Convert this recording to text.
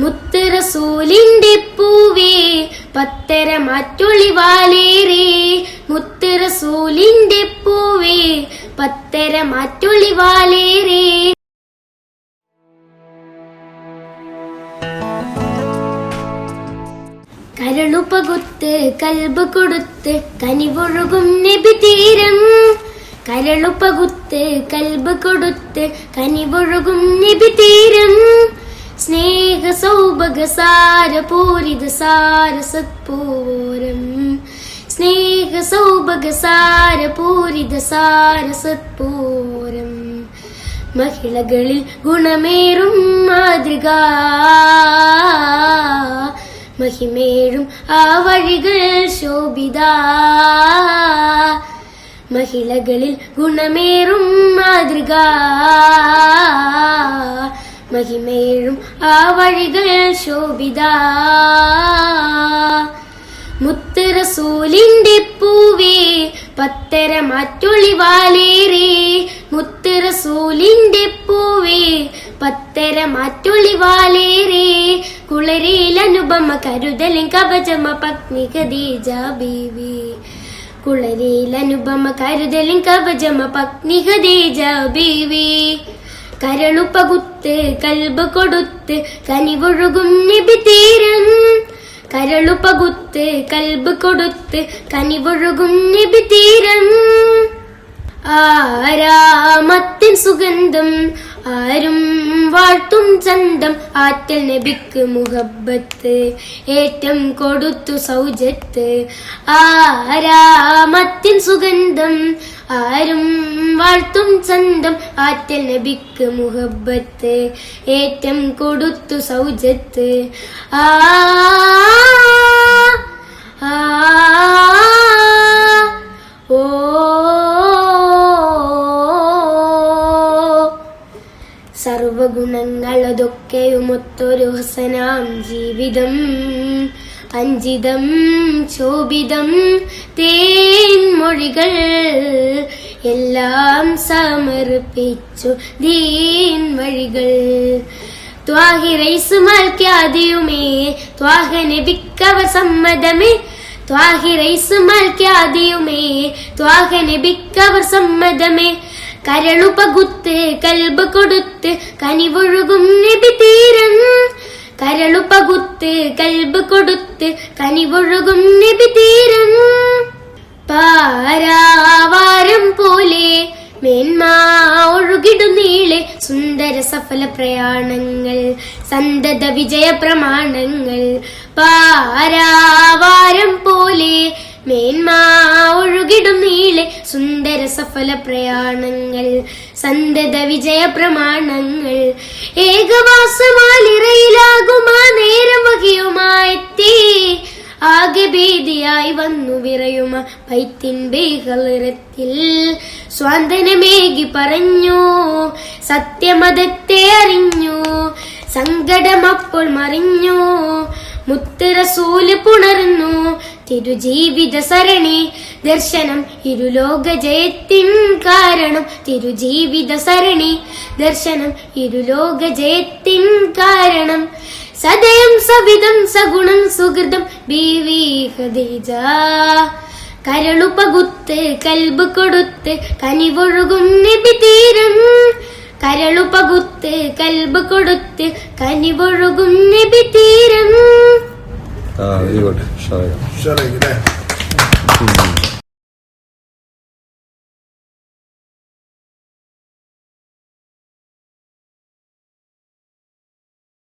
മുത്ത് റസൂലിന്റെ പൂവേ പത്തര മറ്റൊളി വാലേറേ മുത്തറസൂലിന്റെ പൂവേ പത്തര മാറ്റൊളിവാലേറെ കരളുപകുത്ത് കൽബ് കൊടുത്ത് കനിവൊഴുകും നബി തീരം. കരളുപകുത്ത് കൽബ് കൊടുത്ത് കനിവൊഴുകും നബി തീരം. സ്നേഹ സൗഭഗ സാര പൂരിത സാര സത്പൂരം. സ്നേഹ സൗഭഗ സാര പൂരിത സാര സത്പൂരം. മഹിളകളിൽ ഗുണമേറും മാതൃക. മഹിമേഴും ആ വഴികൾ ശോഭിത. മഹിളകളിൽ ഗുണമേറും മാതൃക. മഹിമേഴും ആ വഴികൾ ശോഭിത. മുത്ത് റസൂലിന്റെ പൂവേ പത്തര മാറ്റൊളിവാലേറെ മുത്ത് റസൂലിന്റെ പൂവേ പത്തര മാറ്റൊളിവാലേറെ അനുപമ കരുതലും കവചമ പത്നി ഖദീജ ബീവി അനുപമ കരുതലും കവചമ പത്നി ഖദീജ ബീവി കരളുപകുത്ത് കൽബ് കൊടുത്ത് കനിവൊഴുകും നബി തീരം. കരളുപകുത്ത് കൽബ് കൊടുത്ത് കനിവൊഴുകും നബി തീരം. ആരാമത്തിൻ സുഗന്ധം ആരും വാഴ്ത്തും ചന്തം ആറ്റൽ നബിക്ക് മുഹബത്ത് ഏറ്റം കൊടുത്തു സൗജത്ത്. ആരാമത്തിൻ സുഗന്ധം ആരും വാഴ്ത്തും സ്വന്തം ആറ്റൽ നബിക്ക് മുഹബത്ത്. ഏറ്റം കൊടുത്തു സൗജത്ത്. ആ ഓ സർവഗുണങ്ങളതൊക്കെയുമൊത്തൊരു ഹസനാം ജീവിതം. അഞ്ചിതം ശോഭിതം തേൻമൊഴികൾ എല്ലാം സമർപ്പിച്ചു ദീൻ വഴികൾ ത്വാഹിറൈസുമാൽക്കാതെയുമേ ത്വാഹനെ ബിക്കവ സമ്മതമേ. ത്വാഹിറൈസുമാൽക്കാതെയുമേ ത്വാഹനെ ബിക്കവർ സമ്മതമേ. കരളുപകുത്ത് കൽബ് കൊടുത്ത് കനിവൊഴുകും നബി തീരം കരളുപകുത്ത് കൽബ് കൊടുത്ത് കനിവൊഴുകും നബി തീരം. പാരാവാരം പോലെ മേന്മാ ഒഴുകിടുന്നീളെ സുന്ദര സഫല പ്രയാണങ്ങൾ സന്തത വിജയ പ്രമാണങ്ങൾ. പാരാവാരം പോലെ മേന്മാ ഒഴുകിടുന്നീളെ സുന്ദര സഫല പ്രയാണങ്ങൾ സന്തത വിജയ പ്രമാണങ്ങൾ ഏകവാസമാലിറയിലാകുമാ നേരം വകയുമായെത്തി. ആകെ ഭീതിയായി വന്നു വിറയുമ പൈത്തിൻ ബേഹളിറത്തിൽ സ്വാന്തനമേകി പറഞ്ഞു സത്യമതത്തെ അറിഞ്ഞു സങ്കടമപ്പോൾ മറിഞ്ഞു മുത്തരസൂൽ പുണർന്നു തിരുജീവിത സരണി ദർശനം ഇരുലോക ജയത്തിൻ കാരണം. തിരുജീവിത സരണി ദർശനം ഇരുലോക ജയത്തിൻ കാരണം. സദയം സവിധം സഗുണം സുഹൃതം ബീവി കരളു പകുത്ത് കൽബ് കൊടുത്ത് കനിവൊഴുകും നബി തീരം. കരളുപകുത്ത് കൽബ് കൊടുത്ത് കനിവൊഴുകും നബി തീരം. ആ Şöyle. Şöyle gidelim. Hmm.